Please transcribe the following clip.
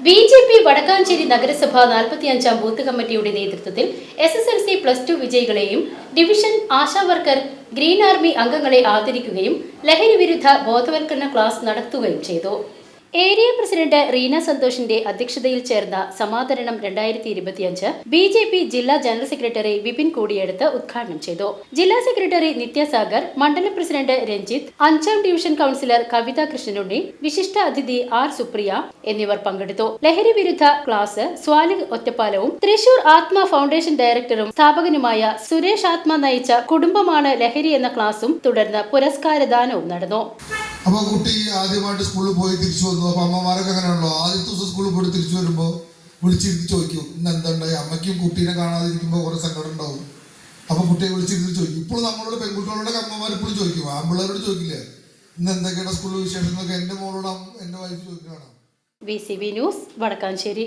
B J P Vadakkanchery നഗരസഭ നാൽപ്പത്തിയഞ്ചാം booth കമ്മിറ്റിയുടെ നേതൃത്വത്തിൽ S S L C plus two വിജയികളെയും division ASHA worker green army അംഗങ്ങളെ ആദരിക്കുകയും ലഹരി വിരുദ്ധ ബോധവൽക്കരണ ക്ലാസ് നടത്തുകയും ചെയ്തു. ഏരിയ പ്രസിഡന്റ് റീന സന്തോഷിന്റെ അധ്യക്ഷതയിൽ ചേർന്ന സമാധരണം രണ്ടായിരത്തി ഇരുപത്തിയഞ്ച് ബി ജെ പി ജില്ലാ ജനറൽ സെക്രട്ടറി വിപിൻ കൂടിയെടുത്ത് ഉദ്ഘാടനം ചെയ്തു. ജില്ലാ സെക്രട്ടറി നിത്യസാഗർ മണ്ഡലം പ്രസിഡന്റ് രഞ്ജിത്ത് അഞ്ചാം ഡിവിഷൻ കൌൺസിലർ കവിത കൃഷ്ണനുണ്ണി വിശിഷ്ട അതിഥി ആർ സുപ്രിയ എന്നിവർ പങ്കെടുത്തു. ലഹരി വിരുദ്ധ ക്ലാസ് സ്വാലിഹ് ഒറ്റപ്പാലവും തൃശൂർ ആത്മ ഫൗണ്ടേഷൻ ഡയറക്ടറും സ്ഥാപകനുമായ സുരേഷ് ആത്മ നയിച്ച കുടുംബമാണ് ലഹരി എന്ന ക്ലാസും തുടർന്ന് പുരസ്കാരദാനവും നടന്നു. അപ്പോൾ കുട്ടി ആദ്യമായിട്ട് സ്കൂളിൽ പോയി തിരിച്ചു വന്നു. അപ്പോൾ അമ്മമാരൊക്കെ അങ്ങനെയാണല്ലോ ആദ്യത്തെ ദിവസം സ്കൂളിൽ പോയിട്ട് തിരിച്ചു വരുമ്പോൾ വിളിച്ചിരുത്തി ചോദിക്കും ഇന്ന് എന്തുണ്ടായി അമ്മയ്ക്കും കുട്ടീനെ കാണാതിരിക്കുമ്പോൾ കുറേ സങ്കടം ഉണ്ടാവും. അപ്പോൾ കുട്ടിയെ വിളിച്ചിരുത്തി ചോദിക്കും. ഇപ്പോൾ നമ്മളോട് പെൺകുട്ടികളോട് അമ്മമാർ ഇപ്പോഴും ചോദിക്കും. ആമ്പിള്ളേരോട് ചോദിക്കില്ല? ഇന്ന് എന്തൊക്കെയാണ് സ്കൂളിൽ വിശേഷം എന്നൊക്കെ എന്റെ മോളോട് എന്റെ വൈഫ് ചോദിക്കുകയാണ്. V C B news Vadakkanchery.